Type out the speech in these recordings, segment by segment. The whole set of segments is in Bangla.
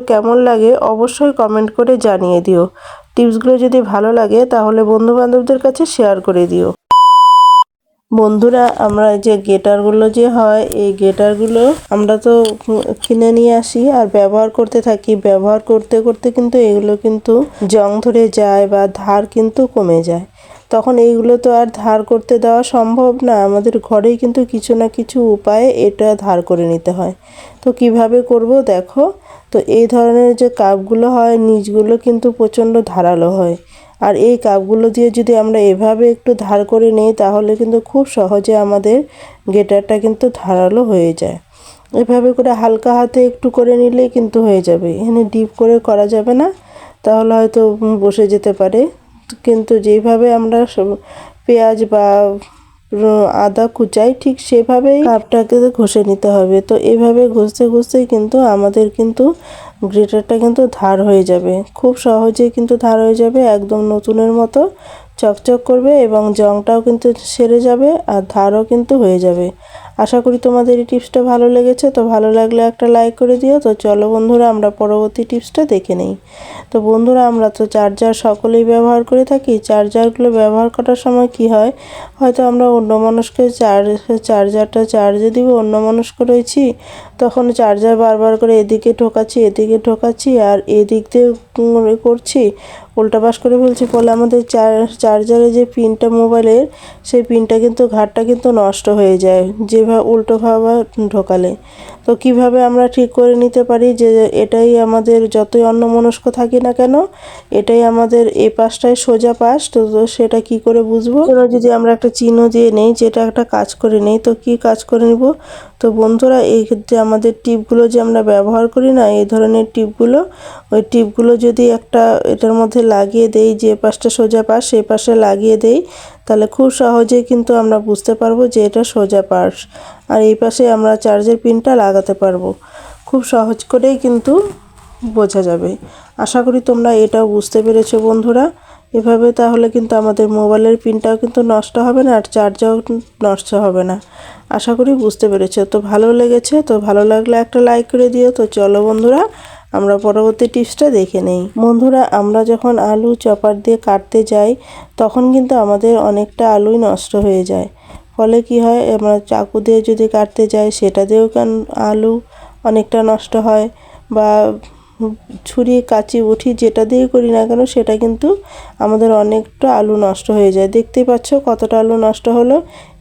কেমন লাগে অবশ্যই কমেন্ট করে জানিয়ে দিও। টিপসগুলো যদি ভালো লাগে, তাহলে বন্ধু বান্ধবদের কাছে শেয়ার করে দিও। বন্ধুরা, আমরা যে গেটারগুলো যে হয়, এই গেটারগুলো আমরা তো কিনে নিয়ে আসি আর ব্যবহার করতে থাকি। ব্যবহার করতে করতে কিন্তু এগুলো কিন্তু জং ধরে যায় বা ধার কিন্তু কমে যায়। তখন এইগুলো তো আর ধার করতে দেওয়া সম্ভব না। আমাদের ঘরেই কিন্তু কিছু না কিছু উপায়ে এটা ধার করে নিতে হয়। তো কীভাবে করব দেখো? তো এই ধরনের যে কাপগুলো হয়, নিচগুলো কিন্তু প্রচণ্ড ধারালো হয়। আর এই কাপগুলো দিয়ে যদি আমরা এভাবে একটু ধার করে নিই, তাহলে কিন্তু খুব সহজে আমাদের গেটারটা কিন্তু ধারালো হয়ে যায়। এভাবে করে হালকা হাতে একটু করে নিলেই কিন্তু হয়ে যাবে। এখানে ডিপ করে করা যাবে না। তাহলে হয়তো বসে যেতে পারে। কিন্তু যেভাবে আমরা পেঁয়াজ বা আদা কুচাই, ঠিক সেভাবেই কাপটাকে ঘষে নিতে হবে। তো এভাবে ঘষতে ঘষতেই কিন্তু আমাদের কিন্তু গ্রেটারটা কিন্তু ধার হয়ে যাবে। খুব সহজেই কিন্তু ধার হয়ে যাবে, একদম নতুনের মতো চকচক করবে এবং জংটাও কিন্তু সেরে যাবে আর ধারও কিন্তু হয়ে যাবে। আশা করি তোমাদের এই টিপসটা ভালো লেগেছে। তো ভালো লাগলে একটা লাইক করে দিও। তো চলো বন্ধুরা, আমরা পরবর্তী টিপসটা দেখে নিই। তো বন্ধুরা, আমরা তো চার্জার সকলেই ব্যবহার করে থাকি। চার্জারগুলো ব্যবহার করার সময় কি হয়? হয়তো আমরা অন্য মানুষকে চার্জ, চার্জারটা চার্জে দিব অন্য মনস্ক রয়েছি। তখন চার্জার বারবার করে এদিকে ঢোকাচ্ছি এদিকে ঢোকাচ্ছি আর এদিক দিয়ে করছি। উল্টাপাশ করে ফেলছি ফলে আমাদের চার, চার্জারে যে পিনটা মোবাইলের, সেই পিনটা কিন্তু, ঘাটটা কিন্তু নষ্ট হয়ে যায়। যেভাবে উল্টোভাবে ঢোকালে। তো কীভাবে আমরা ঠিক করে নিতে পারি যে এটাই আমাদের যতই অন্যমনস্ক থাকি না কেন, এটাই আমাদের এই পাশটায় সোজা পাশ, তো সেটা কি করে বুঝব? যদি আমরা একটা চিহ্ন দিয়ে নেই, যেটা একটা কাজ করে নেই, তো কি কাজ করে নিব? তো বন্ধুরা, এই ক্ষেত্রে আমাদের টিপগুলো যে আমরা ব্যবহার করি না, এই ধরনের টিপগুলো, ওই টিপগুলো যদি একটা এটার মধ্যে লাগিয়ে দেই, যে পাশটা সোজা পাশ, সেই পাশে লাগিয়ে দেই, তাহলে খুব সহজেই কিন্তু আমরা বুঝতে পারব যে এটা সোজা পাশ। আর এই পাশে আমরা চার্জের পিনটা লাগাতে পারব। খুব সহজ করেই কিন্তু বোঝা যাবে। আশা করি তোমরা এটাও বুঝতে পেরেছ বন্ধুরা। এভাবে তাহলে কিন্তু আমাদের মোবাইলের পিনটাও কিন্তু নষ্ট হবে না আর চার্জাও নষ্ট হবে না। আশা করি বুঝতে পেরেছ। তো ভালো লেগেছে, তো ভালো লাগলে একটা লাইক করে দিও। তো চলো বন্ধুরা, আমরা পরবর্তী টিপসটা দেখে নেই। বন্ধুরা, আমরা যখন আলু চপার দিয়ে কাটতে যাই, তখন কিন্তু আমাদের অনেকটা আলুই নষ্ট হয়ে যায়। ফলে কি হয়, আমরা চাকু দিয়ে যদি কাটতে যাই, সেটা দিয়েও কেন আলু অনেকটা নষ্ট হয় বা ছুরি, কাচি, উঠি যেটা দিয়ে করি না কেন, সেটা কিন্তু আমাদের অনেকটা আলু নষ্ট হয়ে যায়। দেখতেই পাচ্ছ কতটা আলু নষ্ট হলো।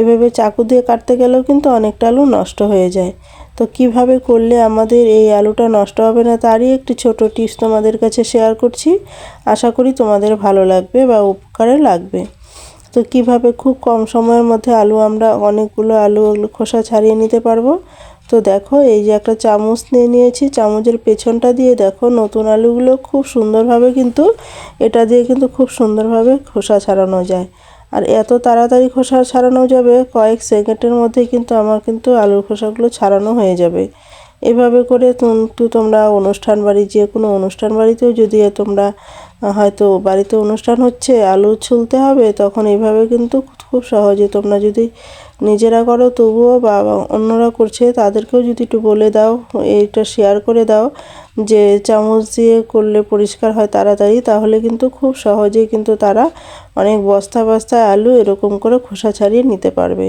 এভাবে চাকু দিয়ে কাটতে গেলেও কিন্তু অনেকটা আলু নষ্ট হয়ে যায়। তো কীভাবে করলে আমাদের এই আলুটা নষ্ট হবে না, তারই একটি ছোট টিপস তোমাদের কাছে শেয়ার করছি। আশা করি তোমাদের ভালো লাগবে বা উপকারে লাগবে। তো কীভাবে খুব কম সময়ের মধ্যে আলু আমরা অনেকগুলো আলু খোসা ছাড়িয়ে নিতে পারব? তো দেখো, এই যে একটা চামচ নিয়ে নিয়েছি, চামচের পেছনটা দিয়ে দেখো, নতুন আলুগুলো খুব সুন্দরভাবে কিন্তু, এটা দিয়ে কিন্তু খুব সুন্দরভাবে খোসা ছাড়ানো যায়। আর এত তাড়াতাড়ি খোসা ছাড়ানো যাবে, কয়েক সেকেন্ডের মধ্যে কিন্তু আমার কিন্তু আলুর খোসাগুলো ছাড়ানো হয়ে যাবে। এভাবে করে কিন্তু তোমরা অনুষ্ঠান বাড়ি, যে কোনো অনুষ্ঠান বাড়িতেও যদি তোমরা হয়তো বাড়িতে অনুষ্ঠান হচ্ছে, আলু ছুলতে হবে, তখন এইভাবে কিন্তু খুব সহজে তোমরা যদি নিজেরা করো, তবুও বা অন্যরা করছে, তাদেরকেও যদি একটু বলে দাও এইটা শেয়ার করে দাও, যে চামচ দিয়ে করলে পরিষ্কার হয় তাড়াতাড়ি, তাহলে কিন্তু খুব সহজেই কিন্তু তারা অনেক বস্তা বস্তায় আলু এরকম করে খোসা ছাড়িয়ে নিতে পারবে।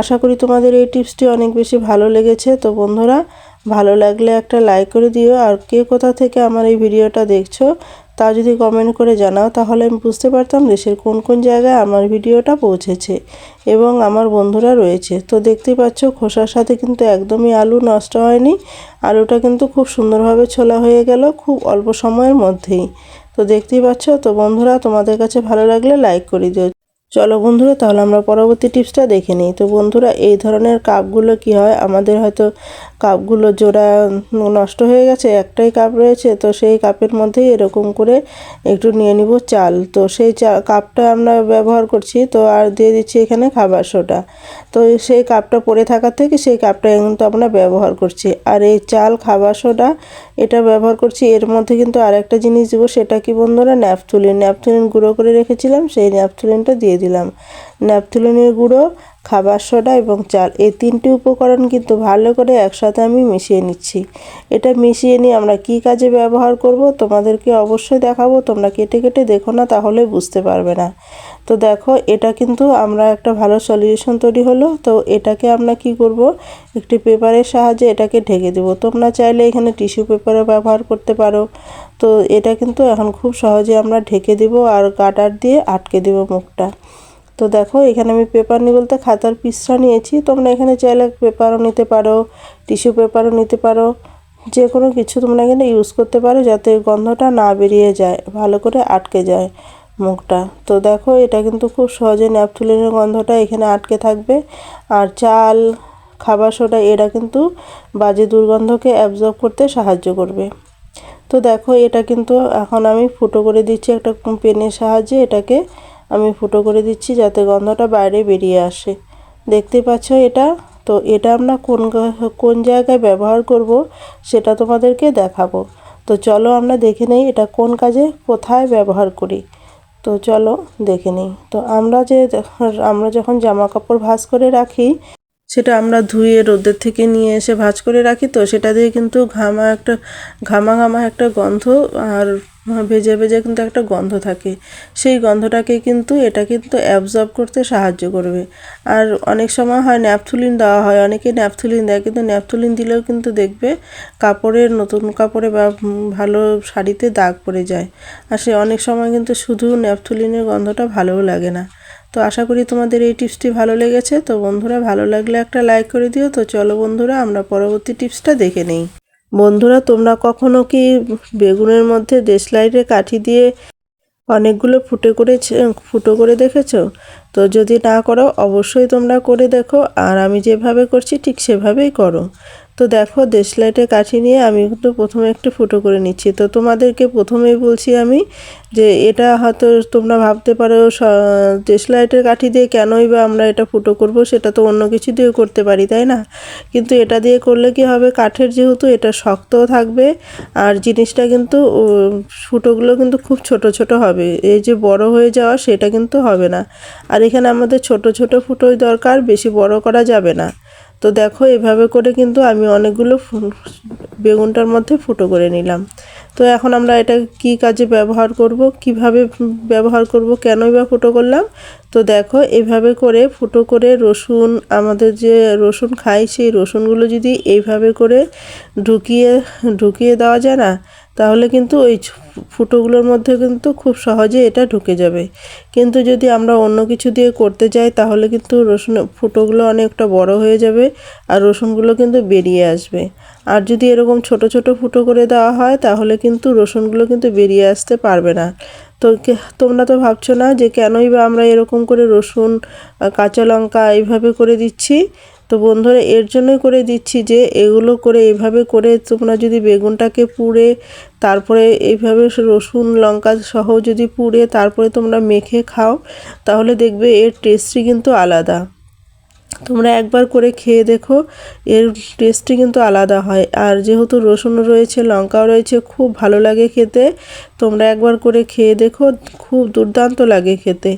আশা করি তোমাদের এই টিপসটি অনেক বেশি ভালো লেগেছে। তো বন্ধুরা ভালো লাগলে একটা লাইক করে দিও। আর কে কোথা থেকে আমার এই ভিডিওটা দেখছ, তা যদি কমেন্ট করে জানাও, তাহলে আমি বুঝতে পারতাম দেশের কোন কোন জায়গায় আমার ভিডিওটা পৌঁছেছে এবং আমার বন্ধুরা রয়েছে। তো দেখতেই পাচ্ছ, খোসার সাথে কিন্তু একদমই আলু নষ্ট হয়নি আলুটা কিন্তু খুব সুন্দরভাবে ছোলা হয়ে গেল খুব অল্প সময়ের মধ্যেই। তো দেখতেই পাচ্ছ, তো বন্ধুরা তোমাদের কাছে ভালো লাগলে লাইক করে দিও। চলো বন্ধুরা, তাহলে আমরা পরবর্তী টিপসটা দেখে নিই। তো বন্ধুরা, এই ধরনের কাপগুলো কি হয়? আমাদের হয়তো কাপগুলো জোড়া নষ্ট হয়ে গেছে, একটাই কাপ রয়েছে, তো সেই কাপের মধ্যেই এরকম করে একটু নিয়ে নিব চাল। তো সেই চা, কাপটা আমরা ব্যবহার করছি, তো আর দিয়ে দিচ্ছি এখানে খাবার সোডা। তো সেই কাপটা পড়ে থাকার থেকে সেই কাপটা কিন্তু আমরা ব্যবহার করছি। আর এই চাল, খাবার সোডা এটা ব্যবহার করছি, এর মধ্যে কিন্তু আর একটা জিনিস দেবো, সেটা কি বন্ধুরা, ন্যাপথুলিন। ন্যাপথুলিন গুঁড়ো করে রেখেছিলাম, সেই ন্যাপথুলিনটা দিয়ে দিলাম। ন্যাপথুলিনের গুঁড়ো, খাবার সোডা এবং চাল। এই তিনটি উপকরণ কিন্তু ভালো করে একসাথে আমি মিশিয়ে নিচ্ছি। এটা মিশিয়ে নিয়ে আমরা কি কাজে ব্যবহার করব তোমাদেরকে অবশ্যই দেখাবো। তোমরা কেটে কেটে দেখো না, তাহলে বুঝতে পারবে না। তো দেখো, এটা কিন্তু আমরা একটা ভালো সলিউশন তৈরি হলো। তো এটাকে আমরা কি করব? একটি পেপারের সাহায্যে এটাকে ঢেকে দেব। তোমরা চাইলে এখানে টিস্যু পেপারও ব্যবহার করতে পারো। তো এটা কিন্তু এখন খুব সহজে আমরা ঢেকে দেব আর গাটার দিয়ে আটকে দেবো মুখটা। তো দেখো, এখানে আমি পেপার নিয়ে বলতে খাতার পিসটা নিয়েছি। তোমরা এখানে চাইলে পেপারও নিতে পারো টিস্যু পেপারও নিতে পারো। যে কোনো কিছু তোমরা এখানে ইউজ করতে পারো যাতে গন্ধটা না বেরিয়ে যায়, ভালো করে আটকে যায় মুখটা। তো দেখো, এটা কিন্তু খুব সহজে ন্যাপথুলিনের গন্ধটা এখানে আটকে থাকবে। আর চাল, খাবার সোডা এরা কিন্তু বাজে দুর্গন্ধকে অ্যাবজর্ব করতে সাহায্য করবে। তো দেখো, এটা কিন্তু এখন আমি ফুটো করে দিচ্ছি একটা পেনের সাহায্যে, এটাকে আমি ফুটো করে দিচ্ছি যাতে গন্ধটা বাইরে বেরিয়ে আসে। দেখতে পাচ্ছ এটা? তো এটা আমরা কোন কোন জায়গায় ব্যবহার করব সেটা তোমাদেরকে দেখাবো। তো চলো আমরা দেখে নেই এটা কোন কাজে কোথায় ব্যবহার করি। তো চলো দেখে নিই। তো আমরা যে আমরা যখন জামা কাপড় ভাঁজ করে রাখি, সেটা আমরা ধুয়ে রোদের থেকে নিয়ে এসে ভাঁজ করে রাখি, তো সেটা দিয়ে কিন্তু ঘামা একটা, ঘামা ঘামা একটা গন্ধ আর ভেজে ভেজে কিন্তু একটা গন্ধ থাকে। সেই গন্ধটাকে কিন্তু এটা কিন্তু অ্যাবজর্ব করতে সাহায্য করবে। আর অনেক সময় হয় ন্যাপথুলিন দেওয়া হয়, অনেকে ন্যাপথুলিন দেয়, কিন্তু ন্যাপথুলিন দিলেও কিন্তু দেখবে কাপড়ের নতুন কাপড়ে বা ভালো শাড়িতে দাগ পড়ে যায়। আর সে অনেক সময় কিন্তু শুধু ন্যাপথুলিনের গন্ধটা ভালোও লাগে না। তো আশা করি তোমাদের এই টিপসটি ভালো লেগেছে। তো বন্ধুরা, ভালো লাগলে একটা লাইক করে দিও। তো চলো বন্ধুরা, আমরা পরবর্তী টিপসটা দেখে নেই। বন্ধুরা, তোমরা কখনো কি বেগুনের মধ্যে দেশলাইটে কাঠি দিয়ে অনেকগুলো ফুটে করে ফুটো করে দেখেছ? তো যদি না করো, অবশ্যই তোমরা করে দেখো। আর আমি যেভাবে করছি, ঠিক সেভাবেই করো। তো দেখো, দেশলাইটে কাঠি নিয়ে আমি কিন্তু প্রথমে একটু ফুটো করে নিচ্ছি। তো তোমাদেরকে প্রথমেই বলছি আমি যে এটা হয়তো তোমরা ভাবতে পারো দেশলাইটের কাঠি দিয়ে কেনই বা আমরা এটা ফুটো করব, সেটা তো অন্য কিছু দিয়েও করতে পারি, তাই না? কিন্তু এটা দিয়ে করলে কি হবে, কাঠের যেহেতু এটা শক্তও থাকবে আর জিনিসটা কিন্তু ফুটোগুলো কিন্তু খুব ছোট ছোট হবে। এই যে বড় হয়ে যাওয়া সেটা কিন্তু হবে না। আর এখানে আমাদের ছোট ছোট ফুটোই দরকার, বেশি বড় করা যাবে না। তো দেখো, এভাবে করে কিন্তু আমি অনেকগুলো বেগুনটার মধ্যে ফুটো করে নিলাম। তো এখন আমরা এটা কি কাজে ব্যবহার করব, কীভাবে ব্যবহার করব, কেনই বা ফুটো করলাম? তো দেখো, এভাবে করে ফুটো করে রসুন, আমাদের যে রসুন খাই, সেই রসুনগুলো যদি এইভাবে করে ঢুকিয়ে ঢুকিয়ে দেওয়া যায় না তাহলে কিন্তু ওই ফুটোগুলোর মধ্যে কিন্তু খুব সহজে এটা ঢুকে যাবে। কিন্তু যদি আমরা অন্য কিছু দিয়ে করতে যাই, তাহলে কিন্তু রসুন, ফুটোগুলো অনেকটা বড় হয়ে যাবে আর রসুনগুলো কিন্তু বেরিয়ে আসবে। আর যদি এরকম ছোট ছোট ফুটো করে দেওয়া হয়, তাহলে কিন্তু রসুনগুলো কিন্তু বেরিয়ে আসতে পারবে না। তো তোমরা তো ভাবছ না যে কেনই বা আমরা এরকম করে রসুন কাঁচা লঙ্কা এইভাবে করে দিচ্ছি? তো বন্ধুরা, এর জন্যই করে দিচ্ছি যে এগুলো করে এভাবে করে তোমরা যদি বেগুনটাকে পুড়ে, তারপরে এইভাবে রসুন, লঙ্কা সহ যদি পুড়ে, তারপরে তোমরা মেখে খাও, তাহলে দেখবে এর টেস্টই কিন্তু আলাদা। তোমরা একবার করে খেয়ে দেখো, এর টেস্টই কিন্তু আলাদা হয়। আর যেহেতু রসুন রয়েছে, লঙ্কাও রয়েছে, খুব ভালো লাগে খেতে। তোমরা একবার করে খেয়ে দেখো, খুব দুর্দান্ত লাগে খেতে।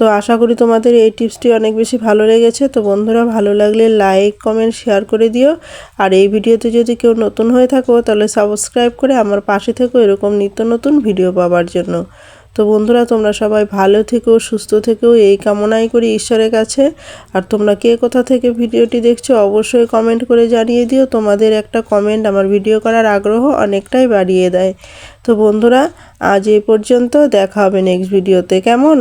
তো আশা করি তোমাদের এই টিপসটি অনেক বেশি ভালো লেগেছে। তো বন্ধুরা, ভালো লাগলে লাইক, কমেন্ট, শেয়ার করে দিও। আর এই ভিডিওতে যদি কেউ নতুন হয়ে থাকো, তাহলে সাবস্ক্রাইব করে আমার পাশে থেকো এরকম নিত্য নতুন ভিডিও পাওয়ার জন্য। তো বন্ধুরা, তোমরা সবাই ভালো থেকেও সুস্থ থেকেও এই কামনাই করি ঈশ্বরের কাছে। আর তোমরা কে কোথা থেকে ভিডিওটি দেখছ, অবশ্যই কমেন্ট করে জানিয়ে দিও। তোমাদের একটা কমেন্ট আমার ভিডিও করার আগ্রহ অনেকটাই বাড়িয়ে দেয়। তো বন্ধুরা, আজ এই পর্যন্ত দেখা হবে নেক্সট ভিডিওতে কেমন?